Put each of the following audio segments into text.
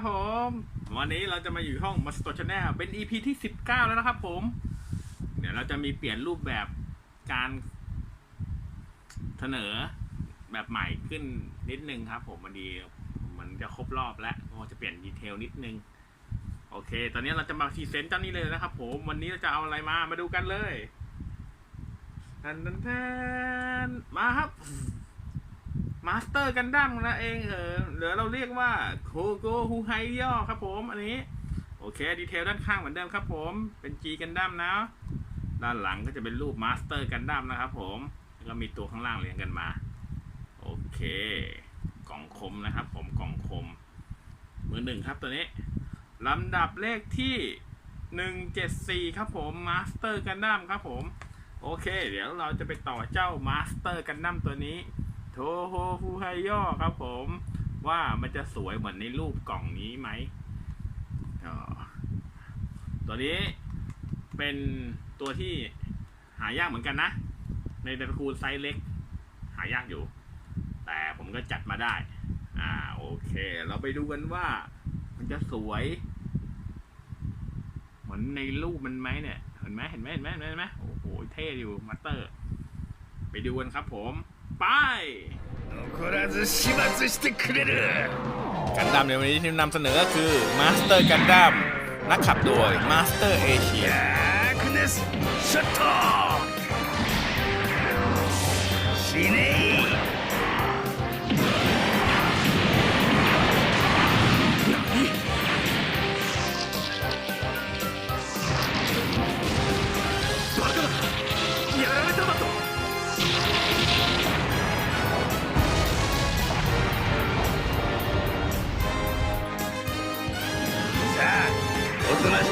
ครับผม วันนี้เราจะมาอยู่ห้องมาส t ตชแนลเป็น EP ที่ 19 แล้วนะครับผม เดี๋ยวเราจะมีเปลี่ยนรูปแบบการเสนอแบบใหม่ขึ้นนิดนึงครับผมวันนี้มันจะครบรอบแล้วก็จะเปลี่ยนดีเทลนิดนึง โอเค ตอนนี้เราจะมาพรีเซนต์เจ้านี้เลยนะครับผม วันนี้เราจะเอาอะไรมา มาดูกันเลยทันทันทันมาครับ มาสเตอร์กันดั้มนะเองเออหรือเราเรียกว่าโคโกฮูไฮย่อครับผมอันนี้ โอเค ดีเทลด้านข้างเหมือนเดิมครับผม เป็น G กันดั้มนะ ด้านหลังก็จะเป็นรูปมาสเตอร์กันดั้มนะครับผม แล้วก็มีตัวข้างล่างเรียงกันมา โอเค กล่องคมนะครับผม กล่องคม มือหนึ่งครับตัวนี้ ลำดับเลขที่หนึ่งเจ็ดสี่ครับผมมาสเตอร์กันดั้มครับผม โอเค เดี๋ยวเราจะไปต่อเจ้ามาสเตอร์กันดั้มตัวนี้ โทโฮฟูไฮย่อครับผมว่ามันจะสวยเหมือนในรูปกล่องนี้ไหมตัวนี้เป็นตัวที่หายากเหมือนกันนะ ในตระกูลไซส์เล็ก หายากอยู่ แต่ผมก็จัดมาได้ อ่าโอเค เราไปดูกันว่ามันจะสวย เหมือนในรูปมันไหมเนี่ย เห็นไหมเห็นไหมเห็นไหมเห็นไหมเห็นไหมโอ้โหเท่อยู่มาสเตอร์ ไปดูกันครับผม ไป 残らず始末してくれる กันดั้มในวันนี้ที่นำเสนอก็คือ Master กันดั้มนักขับโดย Master Asia ダークネスショット死ねバ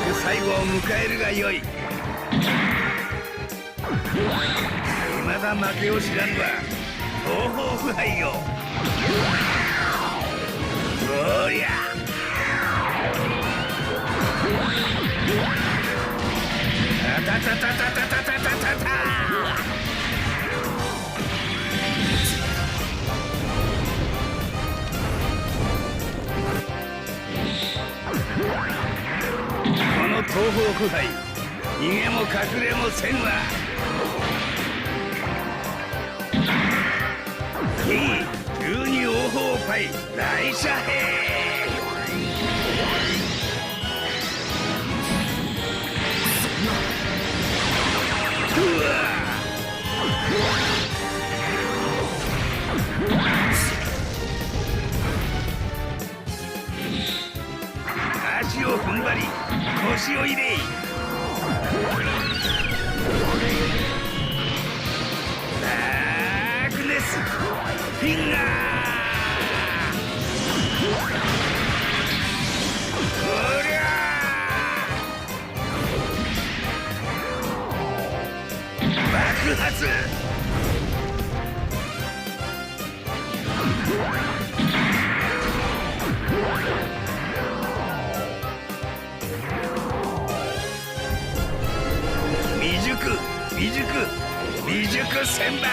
く最後を迎えるがよい。まだ負けを知らぬは東方腐敗よ。おりゃたたたたたたたたたた古代逃げも隠れもせんわ。2位急に王鵬パイ。大遮蔽足を踏ん張り腰を入れダークネスフィンガーおりゃ爆発熟未熟未熟千番。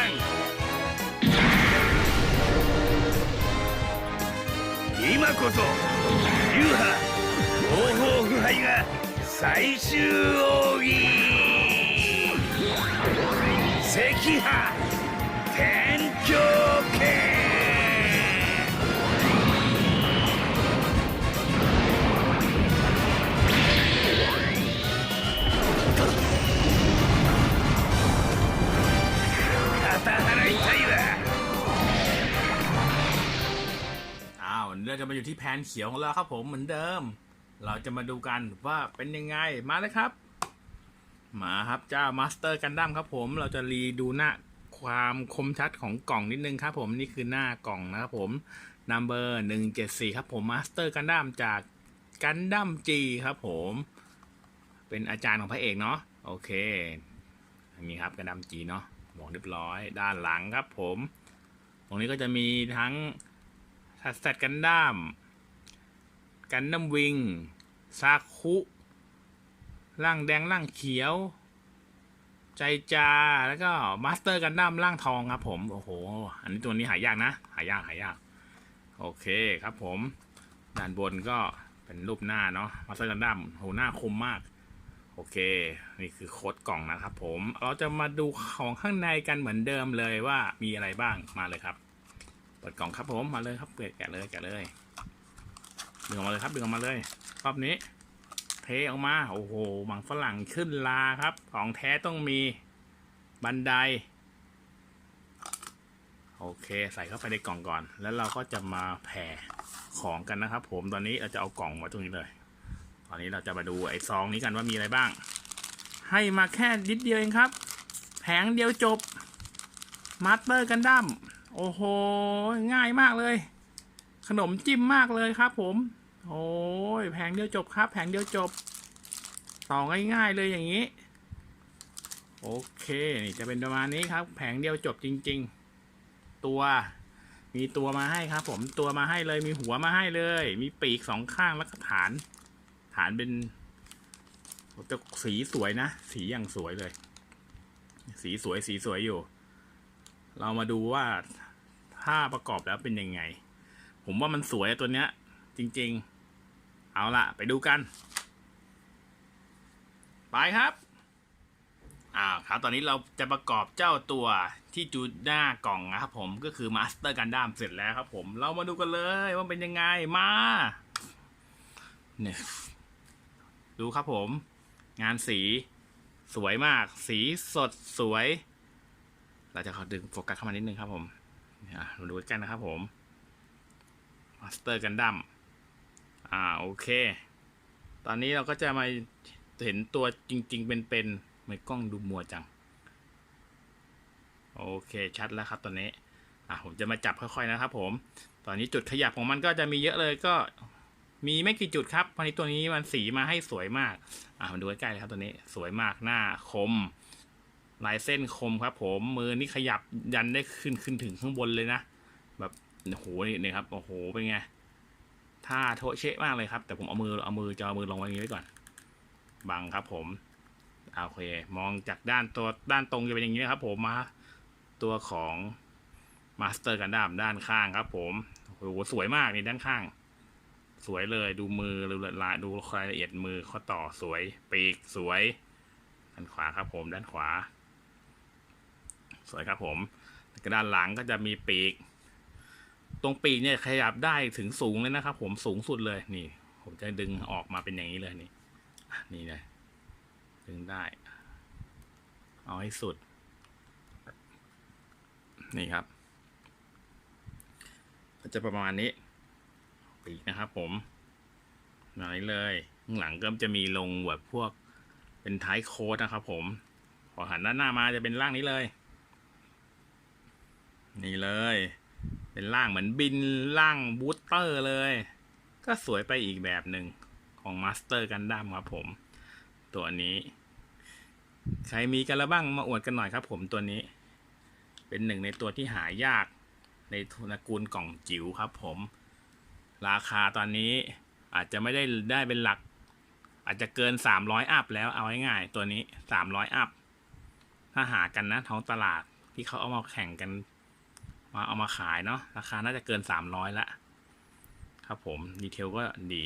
今こそ流派王法腐敗が最終奥義。赤波 อยู่ที่แผนเขียวของเราครับผมเหมือนเดิม เราจะมาดูกันว่าเป็นยังไงมาเลยครับ มาครับเจ้ามาสเตอร์กันดั้มครับผมเราจะรีดูหน้าความคมชัดของกล่องนิดนึงครับผมนี่คือหน้ากล่องนะครับผมนัมเบอร์หนึ่งเจ็ดสี่ครับผมมาสเตอร์กันดั้มจากกันดั้มจีครับผม เป็นอาจารย์ของพระเอกเนาะโอเคอันนี้ครับกันดั้มจีเนาะบอกเรียบร้อยด้านหลังครับผม ตรงนี้ก็จะมีทั้ง สัสัตว์กันดั้มกันดั้มวิง ซาคุร่างแดงร่างเขียว ใจจา แล้วก็มาสเตอร์กันดั้มร่างทองครับผม โอ้โห อันนี้ตัวนี้หายากนะ หายากหายาก โอเคครับผม ด้านบนก็เป็นรูปหน้าเนาะมาสเตอร์กันดั้มโหหน้าคมมากโอเค นี่คือโค้ดกล่องนะครับผม เราจะมาดูของข้างในกันเหมือนเดิมเลยว่ามีอะไรบ้างมาเลยครับ ปิดกล่องครับผมมาเลยครับเปิดแกะเลยแกะเลยดึงออกมาเลยครับดึงออกมาเลยรอบนี้ เทออกมาโอ้โหหมังฝรั่งขึ้นลาครับ ของแท้ต้องมีบันได โอเคใส่เข้าไปในกล่องก่อน แล้วเราก็จะมาแผ่ของกันนะครับ ผมตอนนี้เราจะเอากล่องไว้ตรงนี้เลย ตอนนี้เราจะมาดูไอ้ซองนี้กันว่ามีอะไรบ้าง ให้มาแค่นิดเดียวเองครับ แผงเดียวจบมาสเตอร์กันดั้ม โอ้โห ง่ายมากเลย ขนมจิ้มมากเลยครับ ผม โอ้ยแผงเดียวจบครับ แผงเดียวจบ ต่อง่ายๆเลยอย่างนี้ โอเคนี่จะเป็นประมาณนี้ครับ แผงเดียวจบจริง ๆ ตัว มีตัวมาให้ครับ ผมตัวมาให้เลยมีหัวมาให้เลย มีปีกสองข้างแล้วก็ฐาน ฐานเป็นจะสีสวยนะ สีอย่างสวยเลย สีสวยสีสวยอยู่ เรามาดูว่า ถ้าประกอบแล้วเป็นยังไง ผมว่ามันสวยอะตัวเนี้ย จริง ๆ เอาล่ะ ไปดูกัน ไปครับอ่าครับตอนนี้เราจะประกอบเจ้าตัวที่จูดหน้ากล่องนะครับผมก็คือมาสเตอร์กันดั้มเสร็จแล้วครับผม เรามาดูกันเลยว่าเป็นยังไงมาเนี่ยดูครับผม งานสีสวยมาก สีสดสวย เราจะขอดึงโฟกัสเข้ามานิดนึงครับผมอ่ มาดูกันนะครับผมมาสเตอร์กันดั้มอ่าโอเค ตอนนี้เราก็จะมาเห็นตัวจริง ๆ เป็นๆไม่กล้องดูมัวจัง โอเคชัดแล้วครับตอนนี้อะผมจะมาจับค่อยๆนะครับผม ตอนนี้จุดขยับของมันก็จะมีเยอะเลยก็มีไม่กี่จุดครับวันนี้ตัวนี้มันสีมาให้สวยมาก อะมาดูใกล้ๆเลยครับตัวนี้สวยมากหน้าคม ลายเส้นคมครับ ผมมือนี่ขยับยันได้ขึ้นขึ้นถึงข้างบนเลยนะ แบบโอ้โหนี่นี่ครับโอ้โหเป็นไงท่าโทเชะมากเลยครับ แต่ผมเอามือเอามือจะเอามือลงไว้อย่างนี้ไว้ก่อน บังครับผมอะโอเค มองจากด้านตัวด้านตรงจะเป็นอย่างนี้นะครับ ผมมาตัวของมาสเตอร์กันดั้มด้านข้างครับ ผมโอ้โหสวยมากนี่ด้านข้าง สวยเลยดูมือดูลายดูรายละเอียดมือข้อต่อสวยปีกสวยด้านขวาครับผมด้านขวา สวยครับผมแล้วก็ด้านหลังก็จะมีปีก ตรงปีกเนี่ยขยับได้ถึงสูงเลยนะครับ ผมสูงสุดเลยนี่ ผมจะดึงออกมาเป็นอย่างนี้เลยนี่นี่เลยดึงได้ เอาให้สุด นี่ครับก็จะประมาณนี้ ปีกนะครับ ผมมาเลยข้างหลังก็จะมีลงแบบพวกเป็นท้ายโค้ดนะครับ ผมพอหันด้านหน้ามาจะเป็นร่างนี้เลย นี่เลย เป็นร่างเหมือนบินร่างบูสเตอร์เลย ก็สวยไปอีกแบบหนึ่งของมาสเตอร์กันดั้มครับผม ตัวนี้ ใครมีกันแล้วบ้างมาอวดกันหน่อยครับผมตัวนี้ เป็นหนึ่งในตัวที่หายากในตระกูลกล่องจิ๋วครับผม ราคาตอนนี้อาจจะไม่ได้ได้เป็นหลัก อาจจะเกิน 300 อัพแล้วเอาง่ายๆตัวนี้ 300 อัพถ้าหากันนะท้องตลาดที่เขาเอามาแข่งกัน มาเอามาขายเนาะราคาน่าจะเกิน300ละครับผมดีเทลก็ดี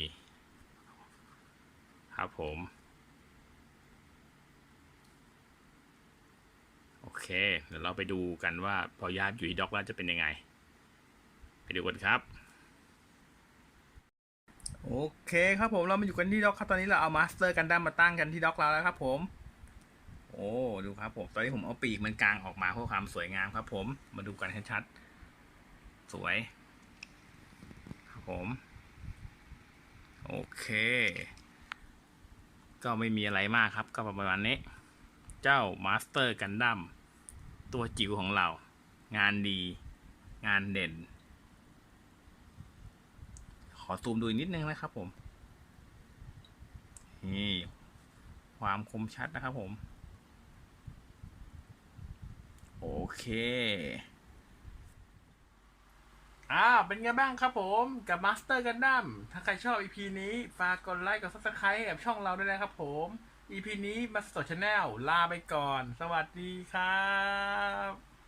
ครับผม โอเค เดี๋ยวเราไปดูกันว่าพอย้ายอยู่ที่ด็อกแล้วจะเป็นยังไง ไปดูกันครับ โอเคครับผมเรามาอยู่กันที่ด็อกครับตอนนี้เราเอามาสเตอร์กันดั้มมาตั้งกันที่ด็อกเราแล้วครับผม อ้ ดูครับผม ตอนนี้ผมเอาปีกมันกลางออกมาเพื่อความสวยงามครับ ผม มาดูกันชัดสวย ครับผม โอเค ก็ไม่มีอะไรมากครับ ก็ประมาณนี้ เจ้ามาสเตอร์กันดั้มตัวจิ๋วของเรา งานดี งานเด่น ขอซูมดูนิดนึงนะครับผม นี่ความคมชัดนะครับผม โอ เค อ่า เป็นไงบ้างครับผมกับ Master Gundam ถ้าใครชอบ EP นี้ ฝากกดไลค์ กด Subscribe กับช่องเราด้วยนะครับผม EP นี้ Master Channel ลาไปก่อน สวัสดีครับ